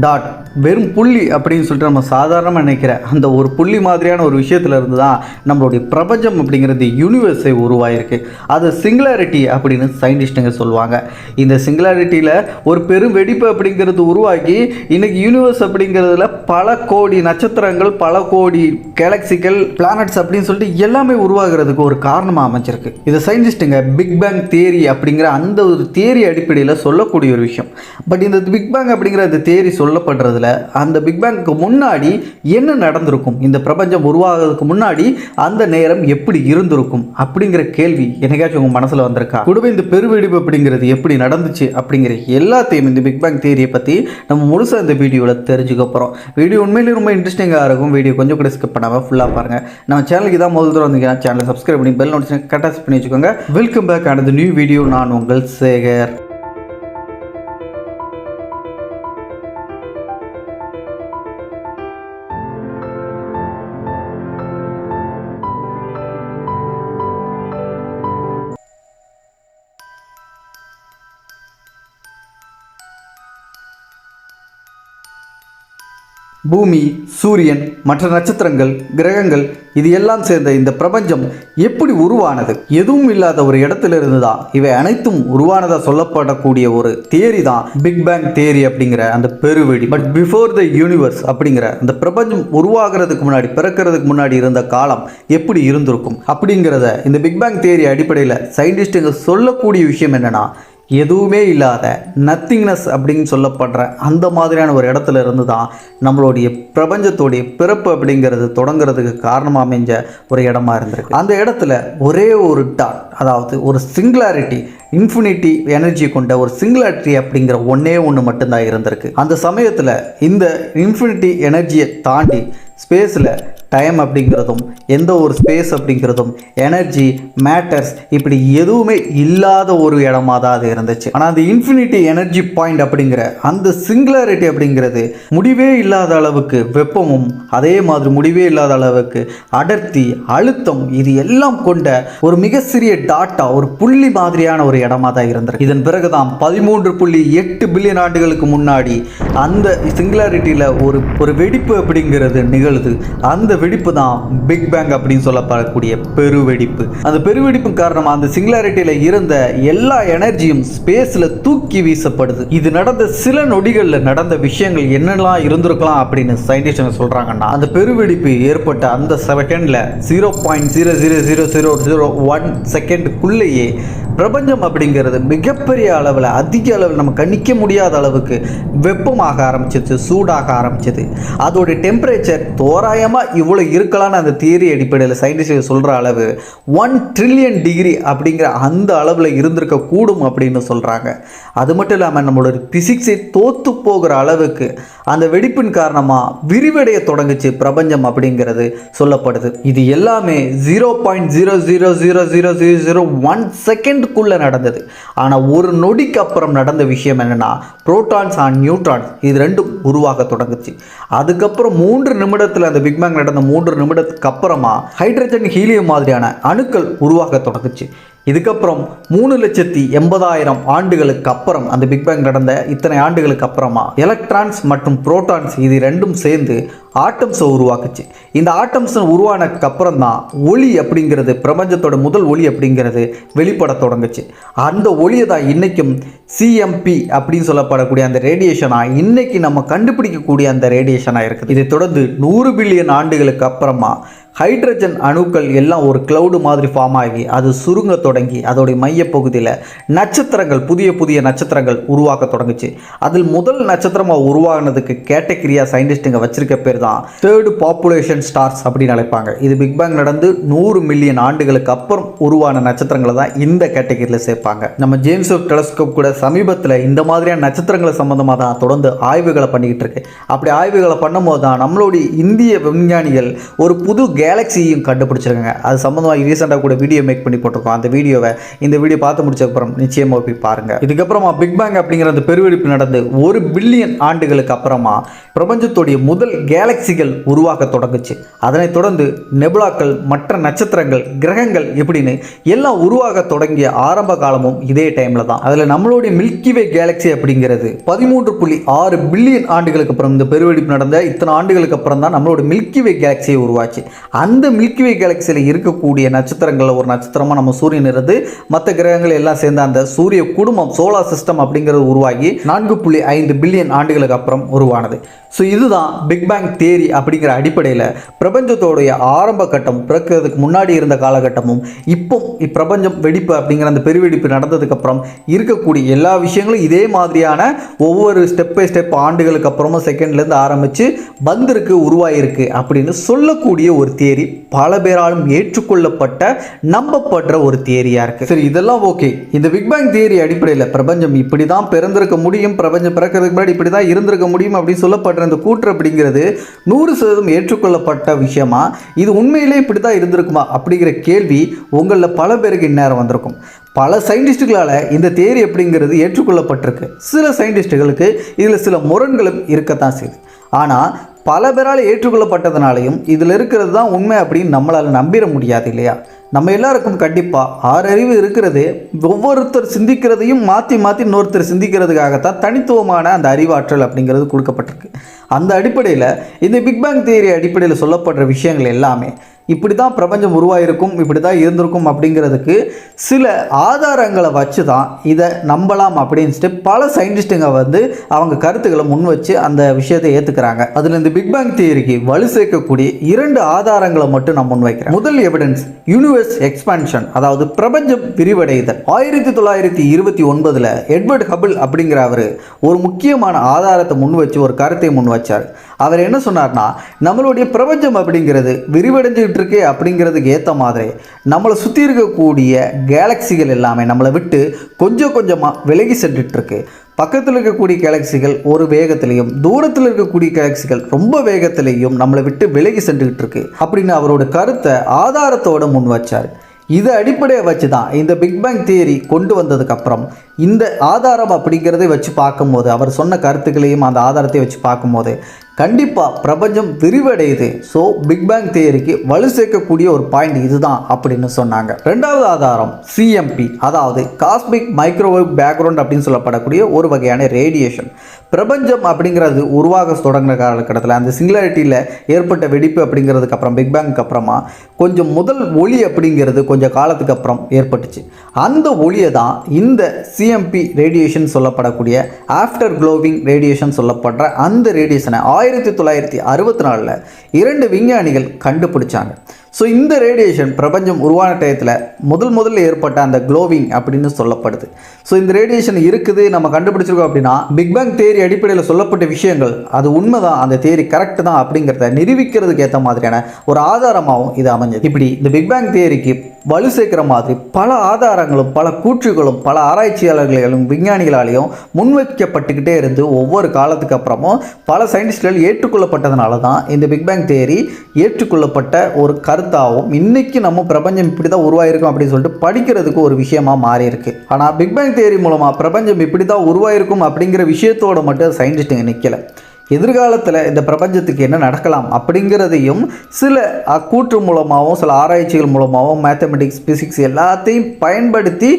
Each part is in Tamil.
டாட் வெறும் புள்ளி அப்படின்னு சொல்லிட்டு நம்ம சாதாரணமாக நினைக்கிற அந்த ஒரு புள்ளி மாதிரியான ஒரு விஷயத்துல இருந்து தான் நம்மளுடைய பிரபஞ்சம் அப்படிங்கிறது யூனிவர்ஸை உருவாயிருக்கு. அது சிங்குலாரிட்டி அப்படின்னு சயின்டிஸ்ட்டுங்க சொல்லுவாங்க. இந்த சிங்குலாரிட்டியில் ஒரு பெரும் வெடிப்பு அப்படிங்கிறது உருவாக்கி இன்னைக்கு யூனிவர்ஸ் அப்படிங்கிறதுல பல கோடி நட்சத்திரங்கள் பல கோடி கேலக்சிகள் பிளானட்ஸ் அப்படின்னு சொல்லிட்டு எல்லாமே உருவாகிறதுக்கு ஒரு காரணமாக அமைஞ்சிருக்கு. இது சயின்டிஸ்ட்டுங்க பிக் பேங் தேரி அப்படிங்கிற அந்த ஒரு தேரி அடிப்படையில் சொல்லக்கூடிய ஒரு விஷயம். பட் இந்த பிக் பேங் அப்படிங்கிற அந்த தேரி சொல்லப்படுறதுல அந்த பிக் பேங்க்கு முன்னாடி என்ன நடந்திருக்கும்? இந்த பிரபஞ்சம் உருவாகிறதுக்கு முன்னாடி அந்த நேரம் எப்படி இருந்திருக்கும்? அப்படிங்கிற கேள்வி என்னைக்காச்சும் உங்கள் மனசில் வந்திருக்கா? கூடவே இந்த பெருவெடிப்பு அப்படிங்கிறது எப்படி நடந்துச்சு? அப்படிங்கிற எல்லாத்தையும் இந்த பிக் பேங் தியரியை பற்றி நம்ம முழுசாக இந்த வீடியோவில் தெரிஞ்சுக்க போகிறோம் வீடியோ உண்மையிலேயே ரொம்ப இன்ட்ரெஸ்டிங்காக இருக்கும். வீடியோ கொஞ்சம் கூட ஸ்கிப் பண்ணாமல் ஃபுல்லாக பாருங்கள் நம்ம சேனலுக்கு தான் முதல் தூரம் வந்தீங்கன்னா சேனலை சப்ஸ்கிரைப் பண்ணி பெல் நோட்டிஃபிகேஷன் கட்டாஸ் பண்ணி வச்சுக்கோங்க. வெல்கம் பேக் ஆனது நியூ வீடியோ நான் உங்கள் சேகர். பூமி சூரியன் மற்ற நட்சத்திரங்கள் கிரகங்கள் இது எல்லாம் சேர்ந்த இந்த பிரபஞ்சம் எப்படி உருவானது? எதுவும் இல்லாத ஒரு இடத்துல இருந்து தான் இவை அனைத்தும் உருவானதாக சொல்லப்படக்கூடிய ஒரு தேரி தான் பிக் பேங் தேரி அப்படிங்கிற அந்த பெருவெடி. பட் பிஃபோர் த யூனிவர்ஸ் அப்படிங்கிற அந்த பிரபஞ்சம் உருவாகிறதுக்கு முன்னாடி பிறக்கிறதுக்கு முன்னாடி இருந்த காலம் எப்படி இருந்திருக்கும்? அப்படிங்கிறத இந்த பிக் பேங் தேரி அடிப்படையில் சயின்டிஸ்ட்டுங்க சொல்லக்கூடிய விஷயம் என்னென்னா எதுவுமே இல்லாத நத்திங்னஸ் அப்படின்னு சொல்லப்படுற அந்த மாதிரியான ஒரு இடத்துல இருந்து தான் நம்மளுடைய பிரபஞ்சத்துடைய பிறப்பு அப்படிங்கிறது தொடங்குறதுக்கு காரணமாக அமைஞ்ச ஒரு இடமா இருந்திருக்கு. அந்த இடத்துல ஒரே ஒரு டாட் அதாவது ஒரு சிங்குலாரிட்டி இன்ஃபினிட்டி எனர்ஜி கொண்ட ஒரு சிங்குலாரிட்டி அப்படிங்கிற ஒன்றே ஒன்று மட்டும்தான் இருந்திருக்கு. அந்த சமயத்தில் இந்த இன்ஃபினிட்டி எனர்ஜியை தாண்டி ஸ்பேஸில் டைம் அப்படிங்கிறதும் எந்த ஒரு ஸ்பேஸ் அப்படிங்கிறதும் எனர்ஜி மேட்டர்ஸ் இப்படி எதுவுமே இல்லாத ஒரு இடமா தான் அது இருந்துச்சு. ஆனால் அந்த இன்ஃபினிட்டி எனர்ஜி பாயிண்ட் அப்படிங்கிற அந்த சிங்குலாரிட்டி அப்படிங்கிறது முடிவே இல்லாத அளவுக்கு வெப்பமும் அதே மாதிரி முடிவே இல்லாத அளவுக்கு அடர்த்தி அழுத்தம் இது எல்லாம் கொண்ட ஒரு மிக சிறிய டாட்டா ஒரு புள்ளி மாதிரியான ஒரு இடமா தான் இருந்திருக்கு. இதன் பிறகுதான் பதிமூன்று புள்ளி எட்டு பில்லியன் ஆண்டுகளுக்கு முன்னாடி அந்த சிங்குலாரிட்டியில் ஒரு ஒரு வெடிப்பு அப்படிங்கிறது நிகழுது அந்த வெடிப்பு தான் பிக் பேங் அப்படின்னு சொல்லப்படக்கூடிய பெருவெடிப்பு. அந்த பெருவெடிப்பு காரணமாக அந்த சிங்குலாரிட்டியில் இருந்த எல்லா எனர்ஜியும் ஸ்பேஸில் தூக்கி வீசப்படுது. இது நடந்த சில நொடிகளில் நடந்த விஷயங்கள் என்னெல்லாம் இருந்திருக்கலாம் அப்படின்னு சயின்டிஸ்டுங்க சொல்கிறாங்கன்னா அந்த பெருவெடிப்பு ஏற்பட்ட அந்த செகண்டில் zero point zero zero zero zero zero one செகண்டுக்குள்ளேயே பிரபஞ்சம் அப்படிங்கிறது மிகப்பெரிய அளவில் அதிக அளவில் நம்ம கணிக்க முடியாத அளவுக்கு வெப்பமாக ஆரம்பிச்சிச்சு சூடாக ஆரம்பிச்சது. அதோட டெம்பரேச்சர் தோராயமாக இவ்வளோ இருக்கலாம்னு அந்த தியரி அடிப்படையில் சயின்டிஸ்ட் சொல்கிற அளவு ஒன் ட்ரில்லியன் டிகிரி அப்படிங்கிற அந்த அளவில் இருந்திருக்க கூடும் அப்படின்னு சொல்கிறாங்க அது மட்டும் இல்லாமல் நம்மளோட பிசிக்ஸை தோத்து போகிற அளவுக்கு அந்த வெடிப்பின் காரணமாக விரிவடைய தொடங்குச்சு பிரபஞ்சம் அப்படிங்கிறது சொல்லப்படுது. இது எல்லாமே zero point zero zero zero zero zero zero one செகண்டுக்குள்ளே நடந்தது. ஆனால் ஒரு நொடிக்கு அப்புறம் நடந்த விஷயம் என்னென்னா புரோட்டான்ஸ் அண்ட் நியூட்ரான்ஸ் இது ரெண்டும் உருவாக தொடங்குச்சு. அதுக்கப்புறம் மூன்று நிமிடத்தில் அந்த பிக்பேங் நடந்த மூன்று நிமிடத்துக்கு அப்புறமா ஹைட்ரஜன் ஹீலியம் மாதிரியான அணுக்கள் உருவாக தொடங்குச்சு. இதுக்கப்புறம் மூணு லட்சத்தி எண்பதாயிரம் ஆண்டுகளுக்கு அப்புறம் அந்த பிக் பேங் நடந்த இத்தனை ஆண்டுகளுக்கு அப்புறமா எலக்ட்ரான்ஸ் மற்றும் புரோட்டான்ஸ் இது ரெண்டும் சேர்ந்து ஆட்டம்ஸை உருவாக்குச்சு. இந்த ஆட்டம்ஸை உருவானதுக்கு அப்புறம் தான் ஒளி அப்படிங்கிறது பிரபஞ்சத்தோட முதல் ஒளி அப்படிங்கிறது வெளிப்பட தொடங்குச்சு. அந்த ஒளியை தான் இன்றைக்கும் சிஎம்பி அப்படின்னு சொல்லப்படக்கூடிய அந்த ரேடியேஷனாக இன்றைக்கி நம்ம கண்டுபிடிக்கக்கூடிய அந்த ரேடியேஷனாக இருக்குது. இதை தொடர்ந்து நூறு பில்லியன் ஆண்டுகளுக்கு அப்புறமா ஹைட்ரஜன் அணுக்கள் எல்லாம் ஒரு கிளவுடு மாதிரி ஃபார்ம் ஆகி அது சுருங்க தொடங்கி அதோடைய மையப்பகுதியில் நட்சத்திரங்கள் புதிய புதிய நட்சத்திரங்கள் உருவாக்க தொடங்குச்சு. அதில் முதல் நட்சத்திரமாக உருவாகினதுக்கு கேட்டகிரியாக சயின்டிஸ்ட்டுங்க வச்சிருக்க பேர் தான் தேர்டு பாப்புலேஷன் ஸ்டார்ஸ் அப்படின்னு அழைப்பாங்க. இது பிக் பேங் நடந்து நூறு மில்லியன் ஆண்டுகளுக்கு அப்புறம் உருவான நட்சத்திரங்களை தான் இந்த கேட்டகிரியில் சேர்ப்பாங்க. நம்ம ஜேம்ஸ் வெப் டெலஸ்கோப் கூட சமீபத்தில் இந்த மாதிரியான நட்சத்திரங்களை சம்மந்தமாக தான் தொடர்ந்து ஆய்வுகளை பண்ணிக்கிட்டு இருக்கு. அப்படி ஆய்வுகளை பண்ணும்போது தான் நம்மளுடைய இந்திய விஞ்ஞானிகள் ஒரு புது கேலக்ஸியும் கண்டுபிடிச்சிருக்காங்க. அது சம்மந்தமாக ரீசெண்டாக கூட வீடியோ மேக் பண்ணி போட்டிருக்கோம். அந்த வீடியோவை இந்த வீடியோ பார்த்து முடிச்சதுக்கப்புறம் நிச்சயமாக போய் பாருங்கள் இதுக்கப்புறமா பிக் பேங் அப்படிங்கிற அந்த பெருவெடிப்பு நடந்து ஒரு பில்லியன் ஆண்டுகளுக்கு அப்புறமா பிரபஞ்சத்துடைய முதல் கேலக்சிகள் உருவாக்க தொடங்குச்சு. அதனைத் தொடர்ந்து நெபுலாக்கள் மற்ற நட்சத்திரங்கள் கிரகங்கள் இப்படின்னு எல்லாம் உருவாக தொடங்கிய ஆரம்ப காலமும் இதே டைமில் தான். அதில் நம்மளுடைய மில்கிவே கேலக்ஸி அப்படிங்கிறது பதிமூன்று புள்ளி ஆறு பில்லியன் ஆண்டுகளுக்கு அப்புறம் இந்த பெருவெடிப்பு நடந்த இத்தனை ஆண்டுகளுக்கு அப்புறம் தான் நம்மளோட மில்கிவே கேலக்ஸியை உருவாச்சு. அந்த மில்கிவே கேலக்சியில் இருக்கக்கூடிய நட்சத்திரங்களில் ஒரு நட்சத்திரமாக நம்ம சூரியன் இருந்து மற்ற கிரகங்கள் எல்லாம் சேர்ந்த அந்த சூரிய குடும்பம் சோலார் சிஸ்டம் அப்படிங்கிறது உருவாகி நான்கு புள்ளி ஐந்து பில்லியன் ஆண்டுகளுக்கு அப்புறம் உருவானது. ஸோ இதுதான் பிக் பேங் தேரி அப்படிங்கிற அடிப்படையில் பிரபஞ்சத்தோடைய ஆரம்ப கட்டம் பிறக்கிறதுக்கு முன்னாடி இருந்த காலகட்டமும் இப்போ இப்பிரபஞ்சம் வெடிப்பு அப்படிங்கிற அந்த பெருவெடிப்பு நடந்ததுக்கப்புறம் இருக்கக்கூடிய எல்லா விஷயங்களும் இதே மாதிரியான ஒவ்வொரு ஸ்டெப் பை ஸ்டெப் ஆண்டுகளுக்கு அப்புறமும் செகண்ட்லேருந்து ஆரம்பித்து வந்திருக்கு உருவாயிருக்கு அப்படின்னு சொல்லக்கூடிய ஒரு தேரி பல பேராலும் ஏற்றுக்கொள்ளப்பட்ட நம்பப்படுற ஒரு தேரியாக இருக்குது சரி இதெல்லாம் ஓகே இந்த பிக் பேங் தேரி அடிப்படையில் பிரபஞ்சம் இப்படி தான் பிறந்திருக்க முடியும் பிரபஞ்சம் பிறக்கிறதுக்கு முன்னாடி இப்படி தான் இருந்திருக்க முடியும் அப்படின்னு சொல்லப்படுற இந்த கூற்று அப்படிங்கிறது நூறு சதவீதம் ஏற்றுக்கொள்ளப்பட்ட விஷயமா? இது உண்மையிலே இப்படி தான் இருந்திருக்குமா? அப்படிங்கிற கேள்வி உங்களில் பல பேருக்கு இந்நேரம் வந்திருக்கும். பல சயின்டிஸ்டுகளால் இந்த தேரி அப்படிங்கிறது ஏற்றுக்கொள்ளப்பட்டிருக்கு. சில சயின்டிஸ்டுகளுக்கு இதில் சில முரண்களும் இருக்கத்தான் செய்யுது ஆனால் பல பேரால் ஏற்றுக்கொள்ளப்பட்டதுனாலையும் இதில் இருக்கிறது தான் உண்மை அப்படின்னு நம்மளால் நம்பிட முடியாது இல்லையா? நம்ம எல்லாருக்கும் கண்டிப்பாக ஆறறிவு இருக்கிறது. ஒவ்வொருத்தர் சிந்திக்கிறதையும் மாற்றி மாற்றி இன்னொருத்தர் சிந்திக்கிறதுக்காகத்தான் தனித்துவமான அந்த அறிவாற்றல் அப்படிங்கிறது கொடுக்கப்பட்டிருக்கு. அந்த அடிப்படையில் இந்த பிக்பேங் தியரி அடிப்படையில் சொல்லப்படுற விஷயங்கள் எல்லாமே இப்படி தான் பிரபஞ்சம் உருவாயிருக்கும் இப்படி தான் இருந்திருக்கும் அப்படிங்கிறதுக்கு சில ஆதாரங்களை வச்சு தான் இதை நம்பலாம் அப்படின்ட்டு பல சயின்டிஸ்ட்டுங்க வந்து அவங்க கருத்துக்களை முன் வச்சு அந்த விஷயத்தை ஏற்றுக்கிறாங்க அதில் இந்த பிக் பேங் தியரிக்கு வலு சேர்க்கக்கூடிய இரண்டு ஆதாரங்களை மட்டும் நான் முன்வைக்கிறேன் முதல் எவிடன்ஸ் யூனிவர்ஸ் எக்ஸ்பான்ஷன் அதாவது பிரபஞ்சம் விரிவடைதல். ஆயிரத்தி தொள்ளாயிரத்தி இருபத்தி ஒன்பதில் எட்வர்ட் ஹபிள் அப்படிங்கிற அவர் ஒரு முக்கியமான ஆதாரத்தை முன் வச்சு ஒரு கருத்தை முன் வச்சார். அவர் என்ன சொன்னார்னா நம்மளுடைய பிரபஞ்சம் அப்படிங்கிறது விரிவடைஞ்சிக்கிட்டு இருக்கு அப்படிங்கிறதுக்கு ஏற்ற மாதிரி நம்மளை சுற்றி இருக்கக்கூடிய கேலக்சிகள் எல்லாமே நம்மளை விட்டு கொஞ்சம் கொஞ்சமாக விலகி சென்றுட்டுருக்கு. பக்கத்தில் இருக்கக்கூடிய கேலக்சிகள் ஒரு வேகத்திலையும் தூரத்தில் இருக்கக்கூடிய கேலக்சிகள் ரொம்ப வேகத்திலையும் நம்மளை விட்டு விலகி சென்றுக்கிட்டு இருக்கு அப்படின்னு அவரோட கருத்தை ஆதாரத்தோட முன் வச்சார். இதை அடிப்படையை வச்சு தான் இந்த பிக் பேங் தியரி கொண்டு வந்ததுக்கப்புறம் இந்த ஆதாரம் அப்படிங்கிறதை வச்சு பார்க்கும்போது அவர் சொன்ன கருத்துக்களையும் அந்த ஆதாரத்தை வச்சு பார்க்கும்போது கண்டிப்பாக பிரபஞ்சம் விரிவடையுது. ஸோ பிக் பேங் தியரிக்கு வலு சேர்க்கக்கூடிய ஒரு பாயிண்ட் இதுதான் அப்படின்னு சொன்னாங்க. ரெண்டாவது ஆதாரம் சிஎம்பி அதாவது காஸ்மிக் மைக்ரோவேவ் பேக்ரவுண்ட் அப்படின்னு சொல்லப்படக்கூடிய ஒரு வகையான ரேடியேஷன் பிரபஞ்சம் அப்படிங்கிறது உருவாக தொடங்கின காலகட்டத்தில் அந்த சிங்குலாரிட்டியில் ஏற்பட்ட வெடிப்பு அப்படிங்கிறதுக்கு அப்புறம் பிக் பேங்க்கு அப்புறமா கொஞ்சம் முதல் ஒளி அப்படிங்கிறது கொஞ்சம் காலத்துக்கு அப்புறம் ஏற்பட்டுச்சு. அந்த ஒளியை தான் இந்த சிஎம்பி ரேடியேஷன் சொல்லப்படக்கூடிய ஆஃப்டர் க்ளோவிங் ரேடியேஷன் சொல்லப்படுற அந்த ரேடியேஷனை ஆயிரத்தி தொள்ளாயிரத்தி அறுபத்தி நாலில் இரண்டு விஞ்ஞானிகள் கண்டுபிடிச்சாங்க. ஸோ இந்த ரேடியேஷன் பிரபஞ்சம் உருவான டயத்தில் முதல் முதல்ல ஏற்பட்ட அந்த க்ளோவிங் அப்படின்னு சொல்லப்படுது. ஸோ இந்த ரேடியேஷன் இருக்குது நம்ம கண்டுபிடிச்சிருக்கோம் அப்படின்னா பிக் பேங் தேரி அடிப்படையில் சொல்லப்பட்ட விஷயங்கள் அது உண்மைதான் அந்த தேரி கரெக்ட் தான் அப்படிங்கிறத நிரூபிக்கிறதுக்கு ஏற்ற மாதிரியான ஒரு ஆதாரமாகவும் இது அமைஞ்சது. இப்படி இந்த பிக் பேங் தேரிக்கு வலு சேர்க்கிற மாதிரி பல ஆதாரங்களும் பல கூற்றுகளும் பல ஆராய்ச்சியாளர்களாலும் விஞ்ஞானிகளாலையும் முன்வைக்கப்பட்டுக்கிட்டே இருந்து ஒவ்வொரு காலத்துக்கு அப்புறமும் பல சயின்டிஸ்ட்கள் ஏற்றுக்கொள்ளப்பட்டதுனால தான் இந்த பிக் பேங் தேரி ஏற்றுக்கொள்ளப்பட்ட ஒரு கருத்து கருத்தாகவும் இன்னைக்கு நம்ம பிரபஞ்சம் இப்படி தான் உருவாயிருக்கும் அப்படின்னு சொல்லிட்டு படிக்கிறதுக்கு ஒரு விஷயமா மாறி இருக்கு ஆனால் பிக் பேங் தேரி மூலமாக பிரபஞ்சம் இப்படி தான் உருவாயிருக்கும் அப்படிங்கிற விஷயத்தோட மட்டும் சயின்டிஸ்ட்டுங்க நிற்கலை எதிர்காலத்தில் இந்த பிரபஞ்சத்துக்கு என்ன நடக்கலாம் அப்படிங்கிறதையும் சில கூற்று மூலமாகவும் சில ஆராய்ச்சிகள் மூலமாகவும் மேத்தமெட்டிக்ஸ் பிசிக்ஸ் எல்லாத்தையும் பயன்படுத்தி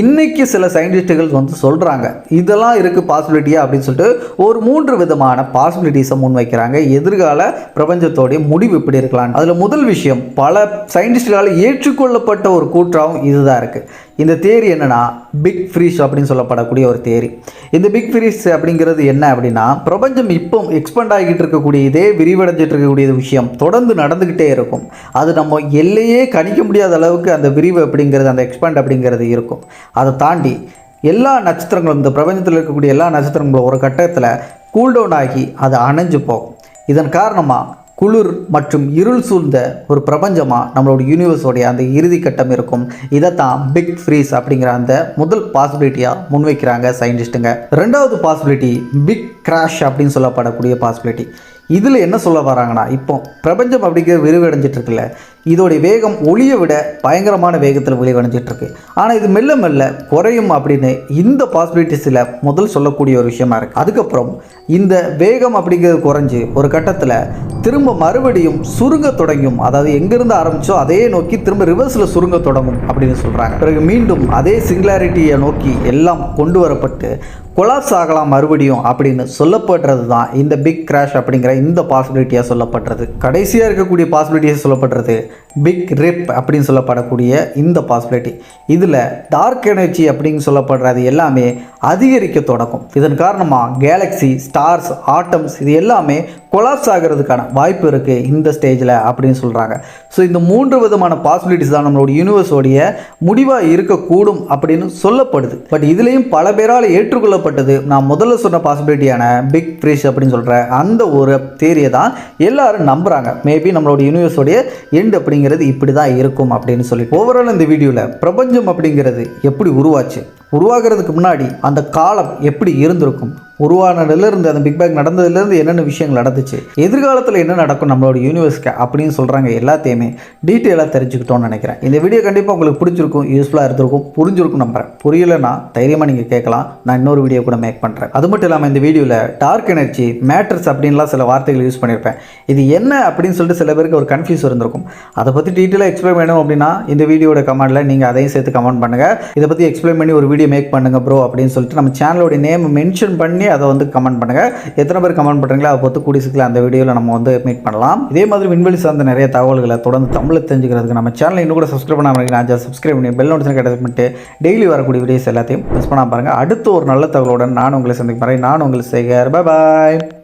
இன்றைக்கி சில சயின்டிஸ்ட்டுகள் வந்து சொல்கிறாங்க இதெல்லாம் இருக்குது பாசிபிலிட்டியா அப்படின்னு சொல்லிட்டு ஒரு மூன்று விதமான பாசிபிலிட்டிஸை முன்வைக்கிறாங்க. எதிர்கால பிரபஞ்சத்தோடைய முடிவு இப்படி இருக்கலாம்? அதில் முதல் விஷயம் பல சயின்டிஸ்டுகளால் ஏற்றுக்கொள்ளப்பட்ட ஒரு கூற்றாகவும் இதுதான் இருக்குது இந்த தேரி என்னென்னா பிக் ஃப்ரீஸ் அப்படின்னு சொல்லப்படக்கூடிய ஒரு தேரி. இந்த பிக் ஃப்ரீஸ் அப்படிங்கிறது என்ன அப்படின்னா பிரபஞ்சம் இப்போ எக்ஸ்பெண்ட் ஆகிட்டு இருக்கக்கூடிய இதே விரிவடைஞ்சிட்டு இருக்கக்கூடிய விஷயம். தொடர்ந்து நடந்துக்கிட்டே இருக்கும். அது நம்ம எல்லையே கணிக்க முடியாத அளவுக்கு அந்த விரிவு அப்படிங்கிறது அந்த எக்ஸ்பேண்ட் அப்படிங்கிறது இருக்கும். அதை தாண்டி எல்லா நட்சத்திரங்களும் இந்த பிரபஞ்சத்தில் இருக்கக்கூடிய எல்லா நட்சத்திரங்களும் ஒரு கட்டத்தில் கூல்டவுன் ஆகி அது அணைஞ்சு போகும். இதன் காரணமாக குளிர் மற்றும் இருள் சூழ்ந்த ஒரு பிரபஞ்சமாக நம்மளோட யூனிவர்ஸோடைய அந்த இறுதி கட்டம் இருக்கும். இதைத்தான் பிக் ஃப்ரீஸ் அப்படிங்கிற அந்த முதல் பாசிபிலிட்டியாக முன்வைக்கிறாங்க சயின்டிஸ்ட்டுங்க ரெண்டாவது பாசிபிலிட்டி பிக் கிராஷ் அப்படின்னு சொல்லப்படக்கூடிய பாசிபிலிட்டி இதில் என்ன சொல்ல வராங்கன்னா இப்போ பிரபஞ்சம் அப்படிங்கிற விரிவடைஞ்சிட்டு இருக்குல்ல இதோடைய வேகம் ஒளியை விட பயங்கரமான வேகத்தில் விளைவடைஞ்சிட்ருக்கு ஆனால் இது மெல்ல மெல்ல குறையும் அப்படின்னு இந்த பாசிபிலிட்டிஸில் முதல் சொல்லக்கூடிய ஒரு விஷயமா இருக்குது அதுக்கப்புறம் இந்த வேகம் அப்படிங்கிறது குறைஞ்சு ஒரு கட்டத்தில் திரும்ப மறுபடியும் சுருங்க தொடங்கும். அதாவது எங்கேருந்து ஆரம்பிச்சோ அதே நோக்கி திரும்ப ரிவர்ஸில் சுருங்க தொடங்கும் அப்படின்னு சொல்கிறாங்க பிறகு மீண்டும் அதே சிங்குலாரிட்டியை நோக்கி எல்லாம் கொண்டு வரப்பட்டு கொலாப்ஸ் ஆகலாம் மறுபடியும் அப்படின்னு சொல்லப்படுறது தான் இந்த பிக் கிராஷ் அப்படிங்கிற இந்த பாசிபிலிட்டியாக சொல்லப்படுறது. கடைசியாக இருக்கக்கூடிய பாசிபிலிட்டியாக சொல்லப்படுறது பிக் ரிப் அப்படின்னு சொல்லப்படக்கூடிய இந்த பாசிபிலிட்டி இதில் டார்க் எனர்ஜி அப்படின்னு சொல்லப்படுறது எல்லாமே அதிகரிக்க தொடங்கும். இதன் காரணமாக கேலக்ஸி ஸ்டார்ஸ் ஆட்டம்ஸ் இது எல்லாமே கொலாப்ஸ் ஆகிறதுக்கான வாய்ப்பு இருக்குது இந்த ஸ்டேஜில் அப்படின்னு சொல்கிறாங்க ஸோ இந்த மூன்று விதமான பாசிபிலிட்டிஸ் தான் நம்மளோட யூனிவர்ஸோடைய முடிவாக இருக்கக்கூடும் அப்படின்னு சொல்லப்படுது. பட் இதுலேயும் பல பேரால் ஏற்றுக்கொள்ளப்பட்டது நான் முதல்ல சொன்ன பாசிபிலிட்டியான பிக் ஃப்ரிஷ் அப்படின்னு சொல்கிற அந்த ஒரு தேரியை தான் எல்லாரும் நம்புகிறாங்க மேபி நம்மளோட யூனிவர்ஸோடைய எண்டு அப்படிங்கிறது இப்படி தான் இருக்கும் அப்படின்னு சொல்லி ஓவரால் இந்த வீடியோவில் பிரபஞ்சம் அப்படிங்கிறது எப்படி உருவாச்சு? உருவாகிறதுக்கு முன்னாடி அந்த காலம் எப்படி இருந்திருக்கும்? உருவானதுலேருந்து அந்த பிக் பேங் நடந்ததுலேருந்து என்னென்ன விஷயங்கள் நடந்துச்சு எதிர்காலத்தில் என்ன நடக்கும் நம்மளோட யூனிவர்ஸ்க்கு அப்படின்னு சொல்கிறாங்க எல்லாத்தையுமே டீட்டெயிலாக தெரிஞ்சுக்கிட்டோம்னு நினைக்கிறேன். இந்த வீடியோ கண்டிப்பாக உங்களுக்கு பிடிச்சிருக்கும் யூஸ்ஃபுல்லாக இருந்திருக்கும் புரிஞ்சிருக்கும் நம்புறேன். புரியலைன்னா தைரியமாக நீங்கள் கேட்கலாம். நான் இன்னொரு வீடியோ கூட மேக் பண்ணுறேன் அது மட்டும் இல்லாமல் இந்த வீடியோவில் டார்க் எனர்ஜி மேட்டர்ஸ் அப்படின்லாம் சில வார்த்தைகள் யூஸ் பண்ணியிருப்பேன் இது என்ன அப்படின்னு சொல்லிட்டு சில பேருக்கு ஒரு கன்ஃபியூஸ் இருந்திருக்கும். அதை பற்றி டீட்டெயிலாக எக்ஸ்பிளைன் வேணும் அப்படின்னா இந்த வீடியோட கமெண்ட்டில் நீங்கள் அதையும் சேர்த்து கமெண்ட் பண்ணுங்கள் இதை பற்றி எக்ஸ்பிளைன் பண்ணி ஒரு வீடியோ மேக் பண்ணுங்கள் ப்ரோ அப்படின்னு சொல்லிட்டு நம்ம சேனலோட நேம் மென்ஷன் பண்ணி அதை வந்து கமெண்ட் பண்ணுங்கள் எத்தனை பேர் கமெண்ட் பண்ணுறீங்களோ அதை பொறுத்து கூடிய அந்த வீடியோவில் நம்ம வந்து மீட் பண்ணலாம். இதே மாதிரி விண்வெளி சார்ந்த நிறைய தகவல்களை தொடர்ந்து தமிழ் தெரிஞ்சுக்கிறதுக்கு நம்ம சேனல் இன்னும் கூட சப்ஸ்கிரைப் பண்ணாமல் நான் சப்ஸ்கிரைப் பண்ணி பெல் நோட்டிஸ் கிடையாது பண்ணிட்டு டெய்லி வரக்கூடிய வீடியோஸ் எல்லாத்தையும் மிஸ் பண்ணாம பாருங்கள் அடுத்த ஒரு நல்ல தகவலுடன் நான் உங்களை சந்திக்கிறேன் நான் உங்களை செய்கிறேன் பாய்